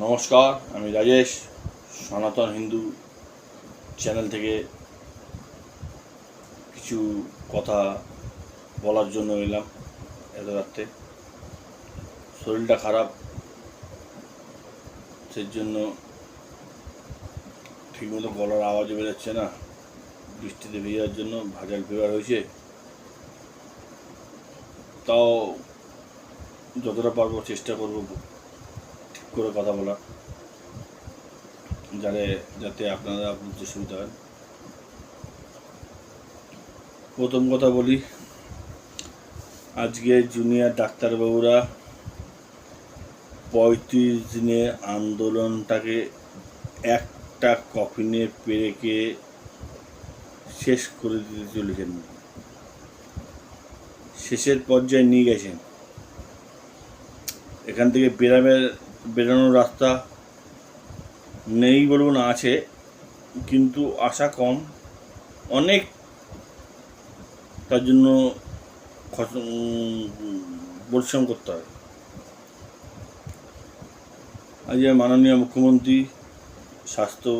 নমস্কার, আমি রাজেশ, সনাতন হিন্দু চ্যানেল থেকে কিছু কথা বলার জন্য এলাম এত রাত্রে। শরীরটা খারাপ, সেই জন্য ঠিকমতো গলার আওয়াজও বেরোচ্ছে না। বৃষ্টিতে ভেজার জন্য ভাজাল ফিভার হয়েছে। তাও যতটা পারব চেষ্টা করব করে কথা বলা যাতে যাতে আপনারা বুঝতে সুবিধা হয়। প্রথম কথা বলি, আজকে জুনিয়র ডাক্তারবাবুরা পঁয়ত্রিশ দিনের আন্দোলনটাকে একটা কফিনে পেরেকে শেষ করে দিতে চলেছেন। শেষের পর্যায়ে নিয়ে গেছেন। এখান থেকে বেরামের বেরোনোর রাস্তা নেই বলব না আছে, কিন্তু আশা কম। অনেক তার জন্য পরিশ্রম করতে হয়। আজ মাননীয় মুখ্যমন্ত্রী স্বাস্থ্য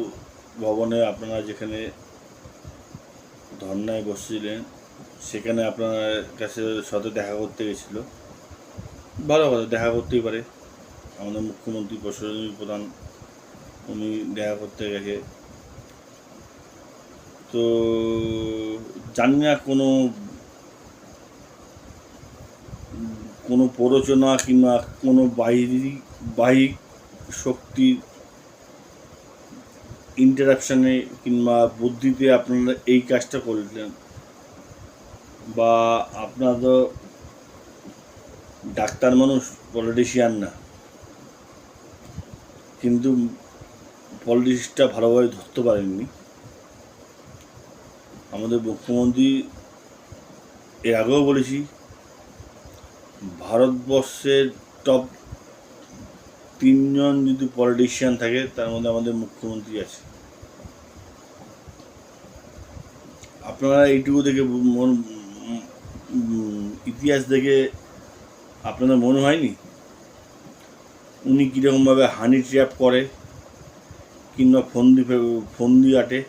ভবনে আপনারা যেখানে ধর্নায় বসছিলেন, সেখানে আপনার কাছে সাথে দেখা করতে গেছিল। ভালো কথা, দেখা করতেই পারে। আমাদের মুখ্যমন্ত্রী প্রশাসনিক প্রধান, উনি দেখা করতে গেছে। তো জানি না কোনো কোনো প্ররোচনা কিংবা কোনো বাহিরি, বাহিক শক্তির ইন্টারাকশানে কিংবা বুদ্ধিতে আপনারা এই কাজটা করলেন বা আপনারা ডাক্তার মানুষ পলিটিশিয়ান না। কিন্তু পলিটিক্সটা ভালোভাবে ধরতে পারেননি। আমাদের মুখ্যমন্ত্রী এর আগেও বলেছি, ভারতবর্ষের টপ তিনজন যদি পলিটিশিয়ান থাকে, তার মধ্যে আমাদের মুখ্যমন্ত্রী আছে। আপনারা এইটুকু দেখে ইতিহাস দেখে আপনাদের মনে হয়নি? উনি কীরকমভাবে হানি ট্র্যাপ করে, কিংবা ফন্দি ফন্দি আটে।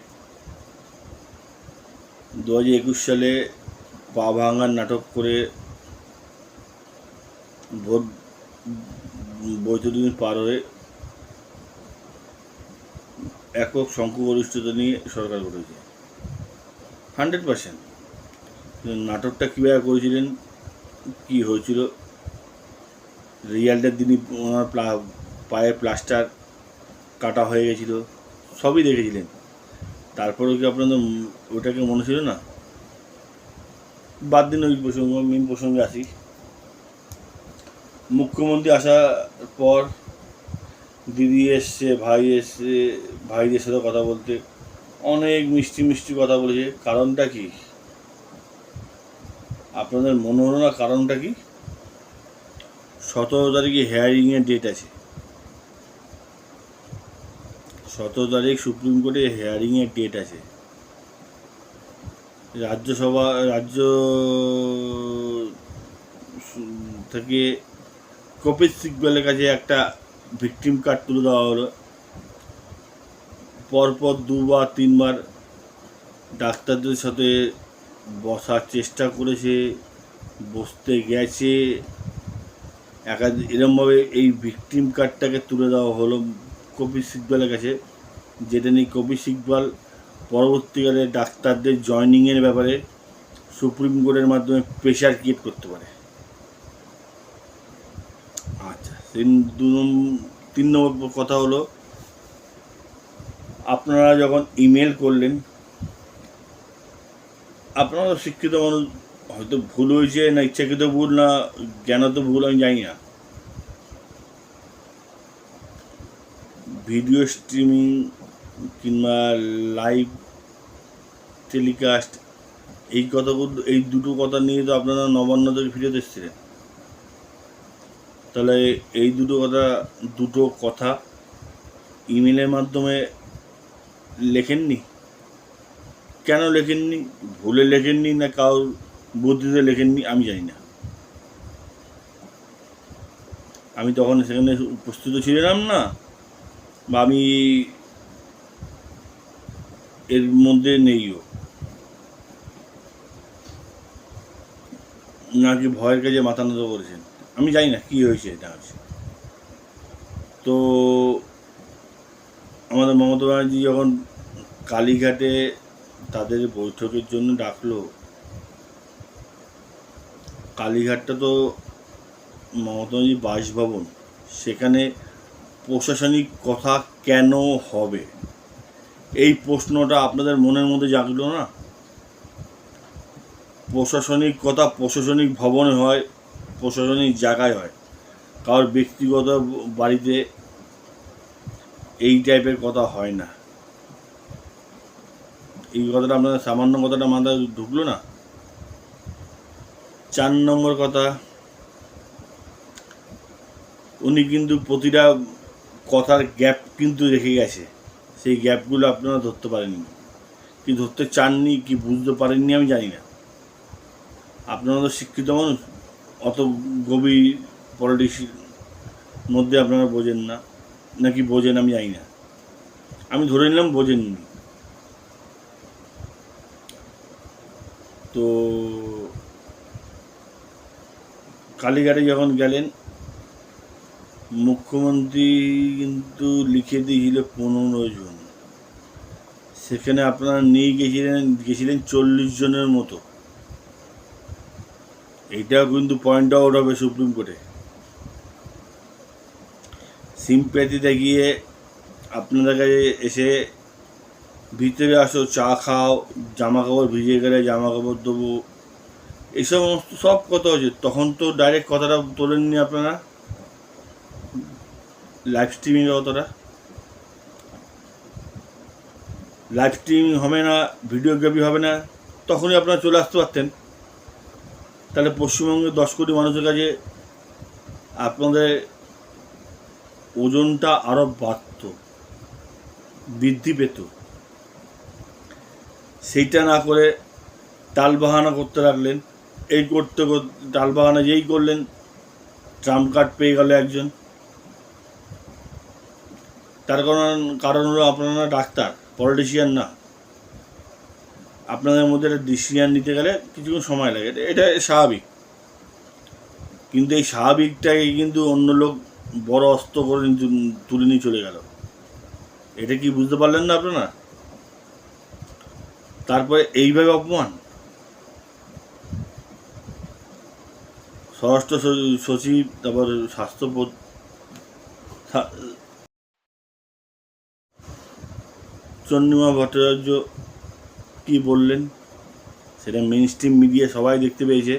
দু হাজার একুশ সালে পা ভাঙার নাটক করে ভোট বৈতরণী পার হয়ে একক সংখ্যাগরিষ্ঠতা নিয়ে সরকার গঠেছে হান্ড্রেড পার্সেন্ট। নাটকটা কীভাবে করেছিলেন, কী হয়েছিল রিয়ালটার দিনই ওনার পায়ের প্লাস্টার কাটা হয়ে গেছিল, সবই দেখেছিলেন। তারপরেও কি আপনাদের ওটাকে মনে ছিল না? বাদ দিন ওই প্রসঙ্গ মেন প্রসঙ্গে আসি। মুখ্যমন্ত্রী আসার পর দিদি এসছে, ভাই এসছে, ভাইদের সাথে কথা বলতে। অনেক মিষ্টি মিষ্টি কথা বলেছে। কারণটা কি? আপনাদের মনে হলো না কারণটা কি? সতেরো তারিখে হেয়ারিংয়ের ডেট আছে। সতেরো তারিখ সুপ্রিম কোর্টে হেয়ারিংয়ের ডেট আছে। রাজ্যসভা, রাজ্য থেকে কপিল সিকবেলের কাছে একটা ভিকটিম কার্ড তুলে দেওয়া হলো। পরপর দুবার, তিনবার ডাক্তারদের সাথে বসার চেষ্টা করেছে, বসতে গেছে একাধ, এরমভাবে এই ভিকটিম কার্ডটাকে তুলে দেওয়া হলো কপিল সিকবালের কাছে। যেটা নিয়ে কপিল সিকবাল পরবর্তীকালে ডাক্তারদের জয়নিংয়ের ব্যাপারে সুপ্রিম কোর্টের মাধ্যমে প্রেশার ক্রিয়েট করতে পারে। আচ্ছা তিন, দু তিন নম্বর কথা হলো, আপনারা যখন ইমেল করলেন, আপনারা শিক্ষিত মানুষ হয়তো ভুল হয়েছে, না ইচ্ছাকৃত ভুল, না জ্ঞান তো ভুল, আমি জানি না। ভিডিও স্ট্রিমিং কিংবা লাইভ টেলিকাস্ট, এই কথাগুলো এই দুটো কথা নিয়ে তো আপনারা নবান্ন থেকে ফিরে এসেছিলেন। তাহলে এই দুটো কথা দুটো কথা ইমেলের মাধ্যমে লেখেননি? কেন লেখেননি? ভুলে লেখেননি না কারোর বুদ্ধিতে লেখেননি, আমি জানি না। আমি তখন সেখানে উপস্থিত ছিলাম না, বা আমি এর মধ্যে নেইও। নাকি ভয়ের কাজে মাথা নত করেছেন? আমি জানি না কী হয়েছে, এটা হচ্ছে তো আমাদের মমতা ব্যানার্জি যখন কালীঘাটে তাদের বৈঠকের জন্য ডাকলো কালীঘাটটা তো মমতা ব্যানার্জি বাসভবন। সেখানে প্রশাসনিক কথা কেন হবে? এই প্রশ্নটা আপনাদের মনের মধ্যে জাগলো না? প্রশাসনিক কথা প্রশাসনিক ভবনে হয়, প্রশাসনিক জায়গায় হয়। কারোর ব্যক্তিগত বাড়িতে এই টাইপের কথা হয় না। এই কথাটা আপনাদের সামান্য কথাটা মাথায় ঢুকলো না? চার নম্বর কথা, উনি কিন্তু প্রতিটা কথার গ্যাপ কিন্তু রেখে গেছে। সেই গ্যাপগুলো আপনারা ধরতে পারেননি। কি ধরতে চাননি, কি বুঝতে পারেননি, আমি জানি না। আপনারা তো শিক্ষিত মানুষ, অত গভীর পলিটিক্স মধ্যে আপনারা বোঝেন না, নাকি বোঝেন আমি জানি না। আমি ধরে নিলাম বোঝেননি। তো কালীঘাটে যখন গেলেন, মুখ্যমন্ত্রী কিন্তু লিখে দিয়েছিল পনেরো জন। সেখানে আপনারা নিয়ে গেছিলেন গেছিলেন চল্লিশ জনের মতো। এটাও কিন্তু পয়েন্ট আউট হবে সুপ্রিম কোর্টে সিম্প্যাথি দেখিয়ে আপনাদের কাছে এসে ভিতরে আসো, চা খাও জামা কাপড় ভিজে গেলে জামা কাপড় দেবো এই সমস্ত সব কথা হয়েছে। তখন তো ডাইরেক্ট কথাটা তোলেননি আপনারা? লাইভ স্ট্রিমিং কথাটা? লাইভ স্ট্রিমিং হবে না ভিডিওগ্রাফি হবে না, তখনই আপনারা চলে আসতে পারতেন। তাহলে পশ্চিমবঙ্গের দশ কোটি মানুষের কাছে আপনাদের ওজনটা আরও বাড়ত, বৃদ্ধি পেত। সেইটা না করে টালবাহানা করতে লাগলেন। এই করতে করতে টালবাহানা যেই করলেন, ট্রাম্প কার্ড পেয়ে গেল একজন। তার কারণ কারণ হলো আপনারা ডাক্তার, পলিটিশিয়ান না। আপনাদের মধ্যে একটা ডিসিশান নিতে গেলে কিছুক্ষণ সময় লাগে। এটা- এটা স্বাভাবিক। কিন্তু এই স্বাভাবিকটাকে কিন্তু অন্য লোক বড় অস্ত্র করে তুলে নিয়ে চলে গেল। এটা কি বুঝতে পারলেন না আপনারা? তারপরে এইভাবে অপমান? স্বরাষ্ট্র সচিব, তারপর স্বাস্থ্য চন্দ্রিমা ভট্টাচার্য কি বললেন? সেটা মেন স্ট্রিম মিডিয়া সবাই দেখতে পেয়েছে।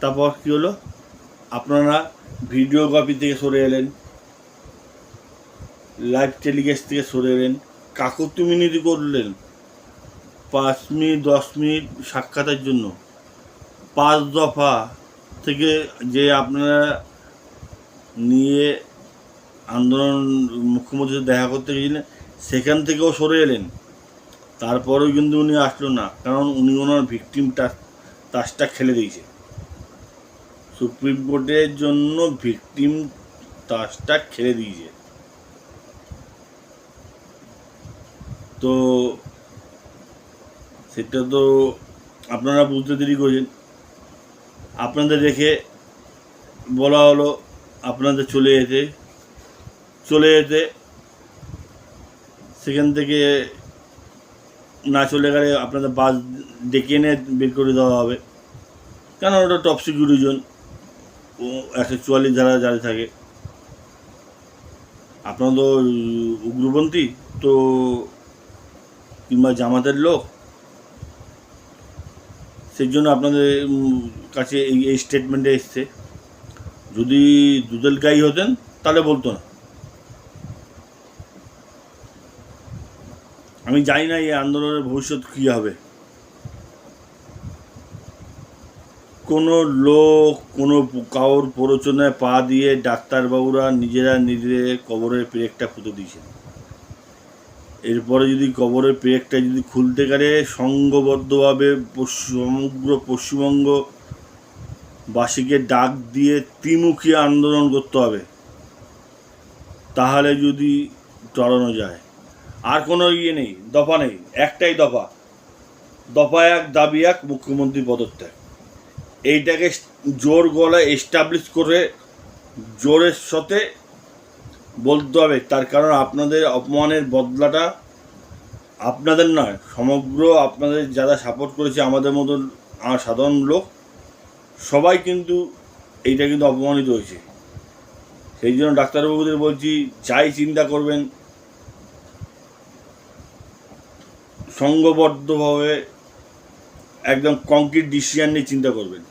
তারপর কি হলো? আপনারা ভিডিওগ্রাফি থেকে সরে এলেন। লাইভ টেলিকাস্ট থেকে সরে এলেন। কাকতি মিনিটি করলেন। পাঁচ মিনিট, দশ মিনিট সাক্ষাতের জন্য। পাঁচ দফা থেকে যে আপনারা নিয়ে আন্দোলন মুখ্যমন্ত্রী দেখা করতে গেছিলেন, সেখান থেকেও সরে এলেন। তারপরেও কিন্তু উনি আসলো না, কারণ উনি ওনার ভিকটিম তাসটা খেলে দিয়েছে। সুপ্রিম কোর্টের জন্য ভিকটিম তাসটা খেলে দিয়েছে। তো সেটা তো আপনারা বুঝতে দেরি করছেন। আপনাদের রেখে বলা হলো আপনাদের চলে যেতে। চলে যেতে সেখান থেকে না চলে গেলে আপনাদের বাস ডেকে এনে বের করে দেওয়া হবে। কেন ওটা টপ সিকিউরিটি জোন একশো চুয়াল্লিশ ধারা জারি থাকে। আপনারা তো উগ্রপন্থী, তো কিংবা জামাতের লোক সেই জন্য আপনাদের কাছে এই এই স্টেটমেন্টে এসছে। যদি দুদল গাই হতেন, তাহলে বলতো না। আমি জানি না এই আন্দোলনের ভবিষ্যৎ কী হবে। কোনো লোক, কোনো কাউর প্ররোচনায় পা দিয়ে ডাক্তারবাবুরা নিজেরা নিজেদের কবরের পেরেকটা পুঁতে দিয়েছেন। এরপরে যদি কবরের পেরেকটা যদি খুলতে গেলে সংঘবদ্ধভাবে সমগ্র পশ্চিমবঙ্গ বাসীকে ডাক দিয়ে ত্রিমুখী আন্দোলন করতে হবে, তাহলে যদি টলানো যায়। আর কোনো ইয়ে নেই, দফা নেই, একটাই দফা। দফা এক, দাবি এক, মুখ্যমন্ত্রী পদত্যাগ। এইটাকে জোর গলায় এস্টাবলিশ করে, জোরের সাথে বলতে হবে, তার কারণ আপনাদের অপমানের বদলাটা আপনাদের নয়, সমগ্র আপনাদের যারা সাপোর্ট করেছে আমাদের মতন আর সাধারণ লোক, সবাই কিন্তু এইটা কিন্তু অপমানিত হয়েছে। সেই জন্য ডাক্তারবাবুদের বলছি, যাই চিন্তা করবেন সংঘবদ্ধভাবে একদম কংক্রিট ডিসিশান নিয়ে চিন্তা করবেন।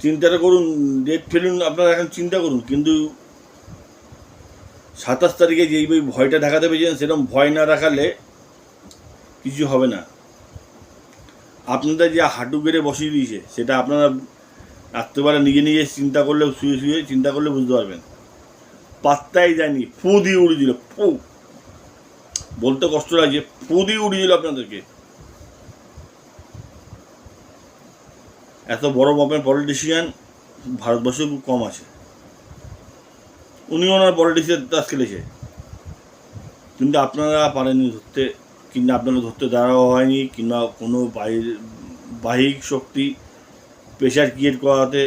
চিন্তাটা করুন ডেট ফেলুন, আপনারা এখন চিন্তা করুন, কিন্তু সাতাশ তারিখে যেই বই ভয়টা দেখাতে পেরেছেন সেরকম ভয় না রাখালে কিছু হবে না। আপনাদের যে হাঁটু গেড়ে বসিয়ে দিয়েছে, সেটা আপনারা রাত্রেবেলা নিজে নিজে চিন্তা করলে শুয়ে শুয়ে চিন্তা করলে বুঝতে পারবেন। পাত্তাই যায়নি ফু দিয়ে উড়িয়ে দিল ফু। বলতে কষ্ট লাগছে, ফু দিয়ে উড়িয়ে দিল আপনাদেরকে। এত বড় মাপের পলিটিশিয়ান ভারতবর্ষে খুব কম আছে। উনি ওনার পলিটিক্সের তাস খেলেছে কিন্তু আপনারা পারেননি ধরতে, কিংবা আপনারা ধরতে দাঁড়াও হয়নি, কিংবা কোনো বাইর বাহিক শক্তি প্রেশার ক্রিয়েট করাতে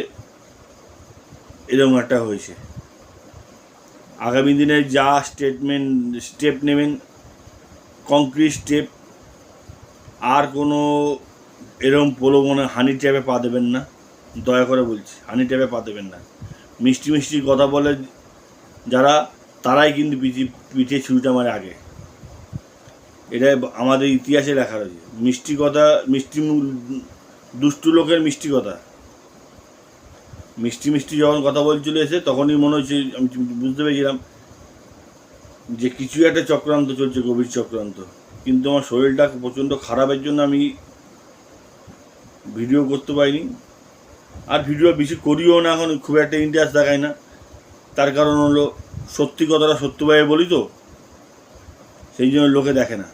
এরকম একটা হয়েছে। আগামী দিনে যা স্টেটমেন্ট স্টেপ নেবেন কংক্রিট স্টেপ আর কোনো এরকম প্রলোভনে হানি ট্যাপে পা দেবেন না। দয়া করে বলছি, হানি ট্যাপে পা দেবেন না। মিষ্টি মিষ্টি কথা বলে যারা, তারাই কিন্তু পিঠে ছুরিটা মারে আগে। এটা আমাদের ইতিহাসে লেখা রয়েছে। মিষ্টি কথা, মিষ্টি দুষ্টু লোকের মিষ্টি কথা। মিষ্টি মিষ্টি যখন কথা বলছিল এসে, তখনই মনে হচ্ছে, আমি বুঝতে পেরেছিলাম যে কিছু একটা চক্রান্ত চলছে, গভীর চক্রান্ত। কিন্তু আমার শরীরটা প্রচণ্ড খারাপের জন্য আমি ভিডিও করতে পারিনি। আর ভিডিও বেশি করিও না এখন, খুব একটা ইন্টারেস্ট দেখায় না। তার কারণ হলো সত্যি কথাটা সত্যভাবে বলি তো, সেই জন্য লোকে দেখে না।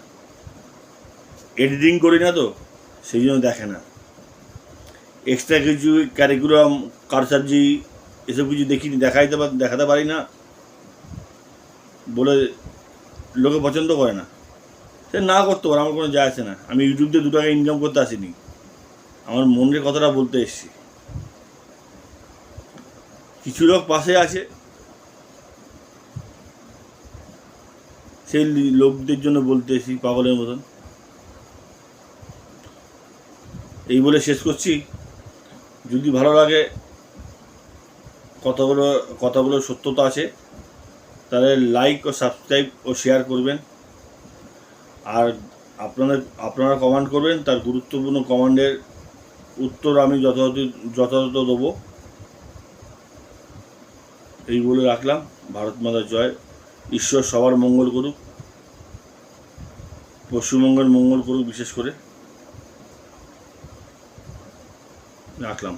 এডিটিং করি না তো, সেই জন্য দেখে না। এক্সট্রা কিছু ক্যারিকুলাম কারসার্জি এসব কিছু দেখিনি, দেখাইতে দেখাতে পারি না বলে লোকে পছন্দ করে না। সে না করতে পারে, আমার কোনো যায় আসে না। আমি ইউটিউব দিয়ে দু টাকা ইনকাম করতে আসিনি। আমার মনের কথাটা বলতে এসেছি। কিছু লোক পাশে আছে সেই লোকদের জন্য বলতে এসেছি, পাগলের মতন। এই বলে শেষ করছি। যদি ভালো লাগে, কথাগুলো কথাগুলো সত্যতা আছে, তাহলে লাইক ও সাবস্ক্রাইব ও শেয়ার করবেন। আর আপনাদের, আপনারা কমান্ড করবেন, তার গুরুত্বপূর্ণ কমান্ডের উত্তর আমি যথাযথ যথাযথ দেবো। এই বলে রাখলাম। ভারত মাতা জয়। ঈশ্বর সবার মঙ্গল করুক। পশ্চিমবঙ্গের মঙ্গল করুক বিশেষ করে রাখলাম।